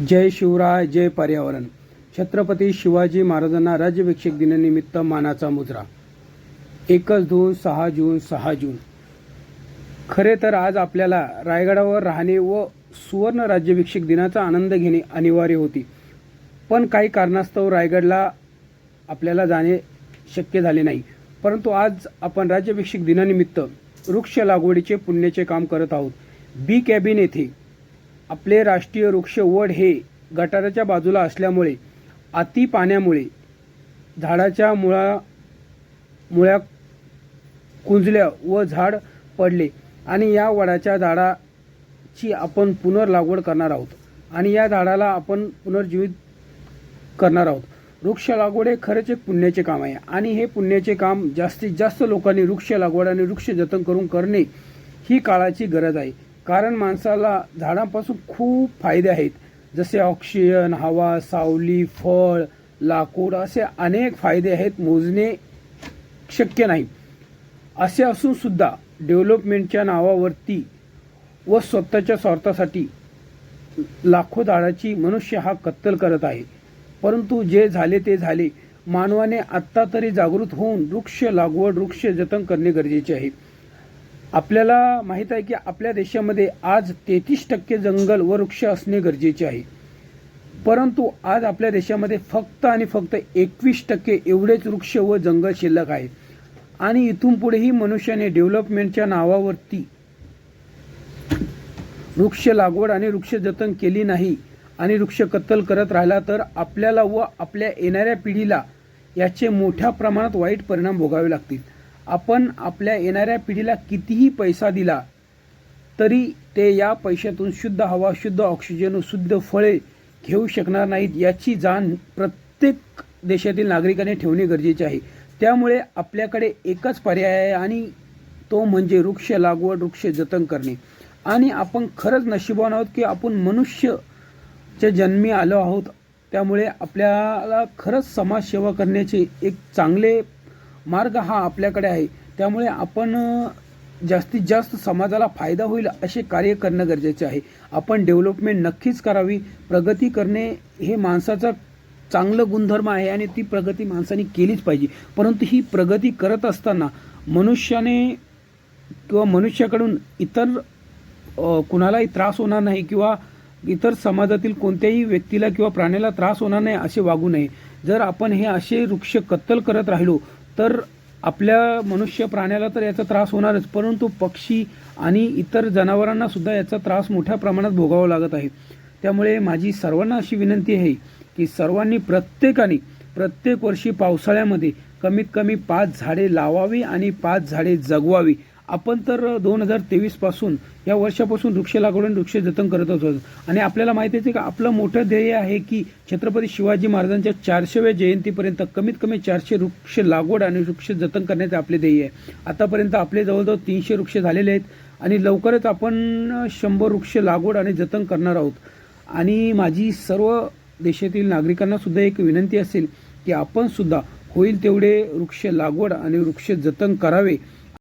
जय शिवराय जय पर्यावरण. छत्रपती शिवाजी महाराजांना राज्याभिषेक दिनानिमित्त मानाचा मुजरा. एकच दोन सहा जून सहा जून. खरे तर आज आपल्याला रायगडावर राहणे व सुवर्ण राज्याभिषेक दिनाचा आनंद घेणे अनिवार्य होती. पण काही कारणास्तव रायगडला आपल्याला जाणे शक्य झाले नाही. परंतु आज आपण राज्याभिषेक दिनानिमित्त वृक्ष लागवडीचे पुण्याचे काम करत आहोत. बी कॅबिन येथे आपले राष्ट्रीय वृक्ष वड हे गटाराच्या बाजूला असल्यामुळे अति पाण्यामुळे झाडाच्या मुळा मुळ्या कुंजल्या व झाड पडले आणि या वडाच्या झाडाची आपण पुनर्लागवड करणार आहोत आणि या झाडाला आपण पुनर्जीवित करणार आहोत. वृक्ष लागवड हे खरंच एक पुण्याचे काम आहे आणि हे पुण्याचे काम जास्तीत जास्त लोकांनी वृक्ष लागवड आणि वृक्ष जतन करून करणे ही काळाची गरज आहे. कारण माणसाला झाडांपासून खूप फायदे आहेत. जसे ऑक्सिजन हवा सावली फळ लाकूड असे अनेक फायदे आहेत मोजणे शक्य नाही. असे असून सुद्धा डेव्हलपमेंटच्या नावावरती व स्वतःच्या स्वार्थासाठी लाखो झाडाची मनुष्य हा कत्तल करत आहे. परंतु जे झाले ते झाले. मानवाने आत्ता तरी जागृत होऊन वृक्ष लागवड वृक्ष जतन करणे गरजेचे आहे. आपल्याला माहीत आहे की आपल्या देशामध्ये आज तेहतीस टक्के जंगल व वृक्ष असणे गरजेचे आहे. परंतु आज आपल्या देशामध्ये फक्त आणि फक्त एकवीस टक्के एवढेच वृक्ष व जंगल शिल्लक आहेत आणि इथून पुढेही मनुष्याने डेव्हलपमेंटच्या नावावरती वृक्ष लागवड आणि वृक्ष जतन केली नाही आणि वृक्ष कत्तल करत राहिला तर आपल्याला व आपल्या येणाऱ्या पिढीला याचे मोठ्या प्रमाणात वाईट परिणाम भोगावे लागतील. आपण आपल्या येणाऱ्या पिढीला कितीही पैसा दिला तरी ते या पैशातून शुद्ध हवा शुद्ध ऑक्सिजन शुद्ध फळे घेऊ शकणार नाहीत याची जाण प्रत्येक देशातील नागरिकाने ठेवणे गरजेचे आहे. त्यामुळे आपल्याकडे एकच पर्याय आहे आणि तो म्हणजे वृक्ष लागवड वृक्ष जतन करणे. आणि आपण खरंच नशिबान आहोत की आपण मनुष्यच्या जन्मी आलो आहोत त्यामुळे आपल्याला खरंच समाजसेवा करण्याचे एक चांगले मार्ग हा आपल्याकडे आहे. त्यामुळे आपण जास्तीत जास्त समाजाला फायदा होईल असे कार्य करणं गरजेचे आहे. आपण डेव्हलपमेंट नक्कीच करावी. प्रगती करणे हे माणसाचा चांगलं गुणधर्म आहे आणि ती प्रगती माणसाने केलीच पाहिजे. परंतु ही प्रगती करत असताना मनुष्याने किंवा मनुष्याकडून इतर कुणालाही त्रास होणार नाही किंवा इतर समाजातील कोणत्याही व्यक्तीला किंवा प्राण्याला त्रास होणार नाही असे वागू नये. जर आपण हे असे वृक्ष कत्तल करत राहिलो तर आपल्या मनुष्य प्राण्याला तर याचा त्रास होणारच परंतु पक्षी आणि इतर जनावरांना सुद्धा याचा त्रास मोठ्या प्रमाणात भोगावा लागत आहे. त्यामुळे माझी सर्वांना अशी विनंती आहे की सर्वांनी प्रत्येकाने प्रत्येक वर्षी पावसाळ्यामध्ये कमीत कमी पाच झाडे लावावी आणि पाच झाडे जगवावी. आपण तर दोन हजार तेवीसपासून या वर्षापासून वृक्ष लागवड आणि वृक्ष जतन करत होतो. आणि आपल्याला माहिती आहे का आपलं मोठं ध्येय आहे की छत्रपती शिवाजी महाराजांच्या चारशेव्या जयंतीपर्यंत कमीत कमी चारशे वृक्ष लागवड आणि वृक्ष जतन करण्याचे आपले ध्येय आहे. आतापर्यंत आपले जवळजवळ तीनशे वृक्ष झालेले आहेत आणि लवकरच आपण शंभर वृक्ष लागवड आणि जतन करणार आहोत. आणि माझी सर्व देशातील नागरिकांना सुद्धा एक विनंती असेल की आपण सुद्धा होईल तेवढे वृक्ष लागवड आणि वृक्ष जतन करावे.